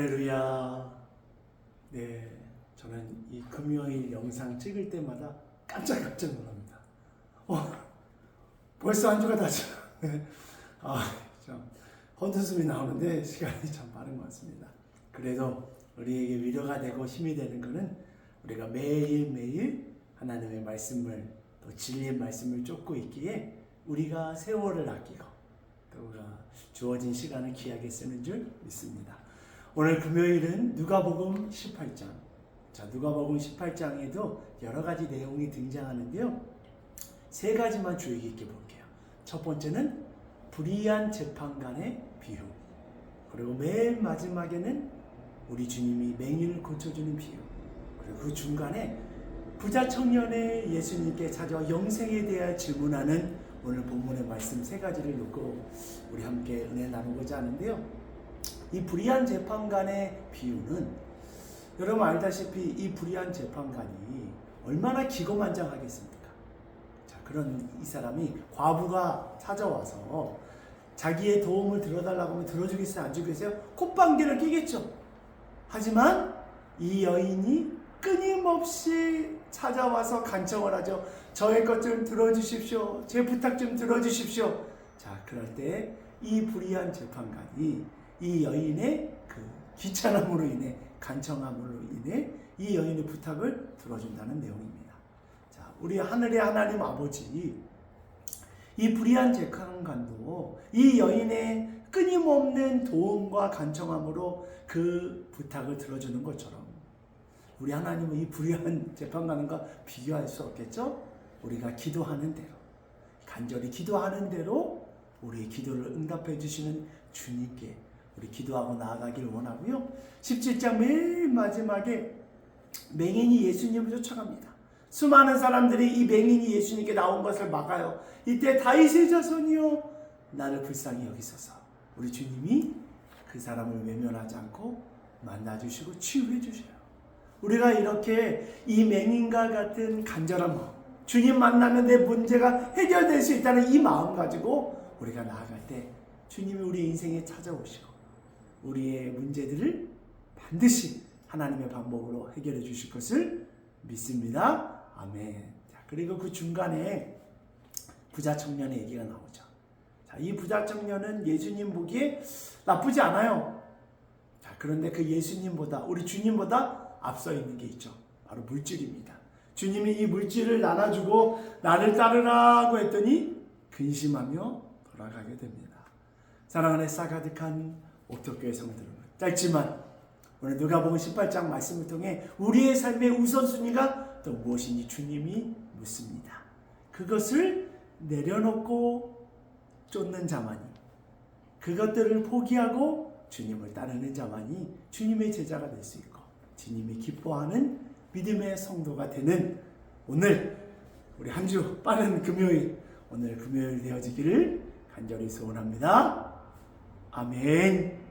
할렐루야. 네, 저는 이 금요일 영상 찍을 때마다 깜짝깜짝 놀랍니다. 어, 벌써 한 주가 다 지. 네. 아, 참 헛웃음이 나오는데 시간이 참 빠른 것 같습니다. 그래도 우리에게 위로가 되고 힘이 되는 것은 우리가 매일 매일 하나님의 말씀을 또 진리의 말씀을 쫓고 있기에 우리가 세월을 아끼고 또 우리가 주어진 시간을 귀하게 쓰는 줄 믿습니다. 오늘 금요일은 누가복음 18장. 자, 누가복음 18장에도 여러 가지 내용이 등장하는데요. 세 가지만 주의 깊게 볼게요. 첫 번째는 불의한 재판관의 비유. 그리고 맨 마지막에는 우리 주님이 맹인을 고쳐주는 비유. 그리고 그 중간에 부자 청년의 예수님께 찾아와 영생에 대하여 질문하는 오늘 본문의 말씀 세 가지를 놓고 우리 함께 은혜 나누고자 하는데요. 이 불의한 재판관의 비유는 여러분 알다시피 이 불의한 재판관이 얼마나 기고만장하겠습니까? 자, 그런 이 사람이 과부가 찾아와서 자기의 도움을 들어달라고 하면 들어주겠어요? 안 주겠어요? 콧방귀를 끼겠죠. 하지만 이 여인이 끊임없이 찾아와서 간청을 하죠. 저의 것 좀 들어주십시오. 제 부탁 좀 들어주십시오. 자, 그럴 때 이 불의한 재판관이 이 여인의 그 귀찮음으로 인해 간청함으로 인해 이 여인의 부탁을 들어준다는 내용입니다. 자, 우리 하늘의 하나님 아버지 이 불의한 재판관도 이 여인의 끊임없는 도움과 간청함으로 그 부탁을 들어주는 것처럼 우리 하나님은 이 불의한 재판관과 비교할 수 없겠죠? 우리가 기도하는 대로 간절히 기도하는 대로 우리의 기도를 응답해 주시는 주님께 우리 기도하고 나아가기를 원하고요. 17장 맨 마지막에 맹인이 예수님을 쫓아갑니다. 수많은 사람들이 이 맹인이 예수님께 나온 것을 막아요. 이때 다윗의 자손이요 나를 불쌍히 여기소서. 우리 주님이 그 사람을 외면하지 않고 만나 주시고 치유해 주셔요. 우리가 이렇게 이 맹인과 같은 간절한 마음, 주님 만나면 내 문제가 해결될 수 있다는 이 마음 가지고 우리가 나아갈 때 주님이 우리 인생에 찾아오시고 우리의 문제들을 반드시 하나님의 방법으로 해결해 주실 것을 믿습니다. 아멘. 자, 그리고 그 중간에 부자 청년의 얘기가 나오죠. 자, 이 부자 청년은 예수님 보기에 나쁘지 않아요. 자, 그런데 그 예수님보다 우리 주님보다 앞서 있는 게 있죠. 바로 물질입니다. 주님이 이 물질을 나눠주고 나를 따르라고 했더니 근심하며 돌아가게 됩니다. 사랑하는 싸가득한 옥토교회 성도들 짧지만 오늘 누가복음 18장 말씀을 통해 우리의 삶의 우선순위가 또 무엇인지 주님이 묻습니다. 그것을 내려놓고 쫓는 자만이 그것들을 포기하고 주님을 따르는 자만이 주님의 제자가 될 수 있고 주님이 기뻐하는 믿음의 성도가 되는 오늘 우리 한 주 빠른 금요일 오늘 금요일 되어지기를 간절히 소원합니다. 아멘.